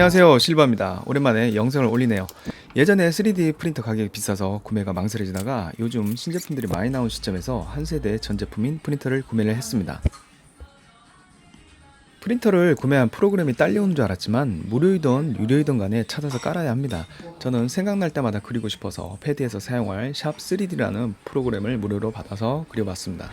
안녕하세요. 실버입니다. 오랜만에 영상을 올리네요. 예전에 3D 프린터 가격이 비싸서 구매가 망설여지다가 요즘 신제품들이 많이 나온 시점에서 한 세대 전 제품인 프린터를 구매를 했습니다. 프린터를 구매한 프로그램이 딸려오는 줄 알았지만 무료이던 유료이던 간에 찾아서 깔아야 합니다. 저는 생각날 때마다 그리고 싶어서 패드에서 사용할 샵 3D라는 프로그램을 무료로 받아서 그려봤습니다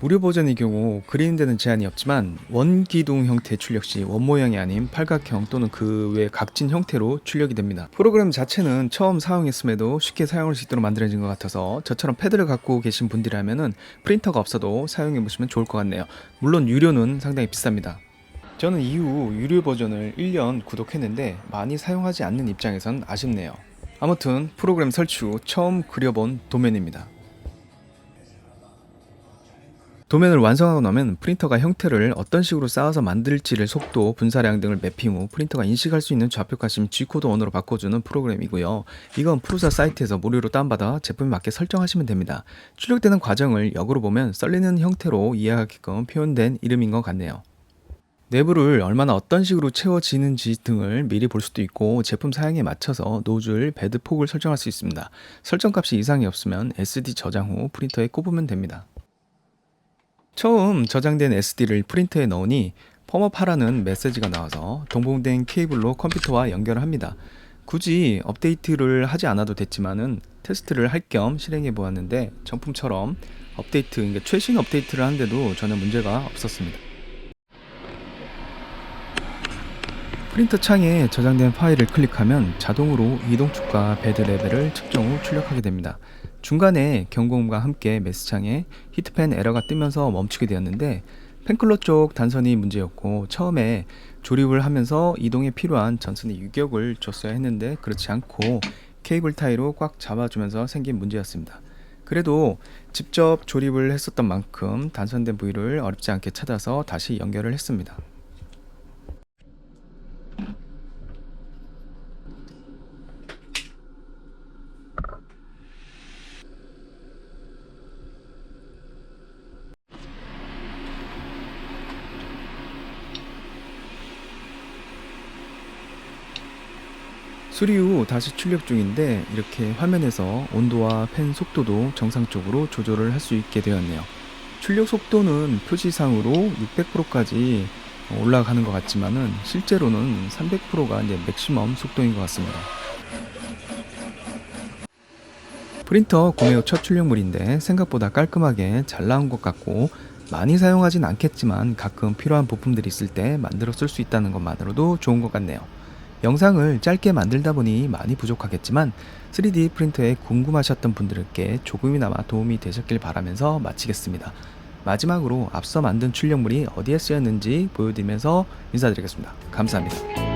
무료 버전의 경우 그리는 데는 제한이 없지만 원기둥 형태 출력 시 원모양이 아닌 팔각형 또는 그 외 각진 형태로 출력이 됩니다. 프로그램 자체는 처음 사용했음에도 쉽게 사용할 수 있도록 만들어진 것 같아서 저처럼 패드를 갖고 계신 분들이라면은 프린터가 없어도 사용해 보시면 좋을 것 같네요. 물론 유료는 상당히 비쌉니다. 저는 이후 유료 버전을 1년 구독했는데 많이 사용하지 않는 입장에선 아쉽네요. 아무튼 프로그램 설치 후 처음 그려본 도면입니다. 도면을 완성하고 나면 프린터가 형태를 어떤 식으로 쌓아서 만들지를 속도, 분사량 등을 매핑 후 프린터가 인식할 수 있는 좌표값임 G코드 언어로 바꿔주는 프로그램이고요. 이건 프로사 사이트에서 무료로 다운받아 제품에 맞게 설정하시면 됩니다. 출력되는 과정을 역으로 보면 썰리는 형태로 이해하게끔 표현된 이름인 것 같네요. 내부를 얼마나 어떤 식으로 채워지는지 등을 미리 볼 수도 있고 제품 사양에 맞춰서 노즐, 베드 폭을 설정할 수 있습니다. 설정 값이 이상이 없으면 SD 저장 후 프린터에 꼽으면 됩니다. 처음 저장된 SD를 프린터에 넣으니 펌업하라는 메시지가 나와서 동봉된 케이블로 컴퓨터와 연결을 합니다. 굳이 업데이트를 하지 않아도 됐지만은 테스트를 할 겸 실행해 보았는데 정품처럼 업데이트, 그러니까 최신 업데이트를 하는데도 전혀 문제가 없었습니다. 프린터 창에 저장된 파일을 클릭하면 자동으로 이동축과 베드 레벨을 측정 후 출력하게 됩니다. 중간에 경고음과 함께 메스창에 히트펜 에러가 뜨면서 멈추게 되었는데 펜클러 쪽 단선이 문제였고 처음에 조립을 하면서 이동에 필요한 전선의 유격을 줬어야 했는데 그렇지 않고 케이블 타이로 꽉 잡아주면서 생긴 문제였습니다. 그래도 직접 조립을 했었던 만큼 단선된 부위를 어렵지 않게 찾아서 다시 연결을 했습니다. 수리 후 다시 출력 중인데 이렇게 화면에서 온도와 펜 속도도 정상적으로 조절을 할 수 있게 되었네요. 출력 속도는 표지상으로 600%까지 올라가는 것 같지만은 실제로는 300%가 이제 맥시멈 속도인 것 같습니다. 프린터 구매 후 첫 출력물인데 생각보다 깔끔하게 잘 나온 것 같고 많이 사용하진 않겠지만 가끔 필요한 부품들이 있을 때 만들어 쓸 수 있다는 것만으로도 좋은 것 같네요. 영상을 짧게 만들다 보니 많이 부족하겠지만 3D 프린터에 궁금하셨던 분들께 조금이나마 도움이 되셨길 바라면서 마치겠습니다. 마지막으로 앞서 만든 출력물이 어디에 쓰였는지 보여드리면서 인사드리겠습니다. 감사합니다.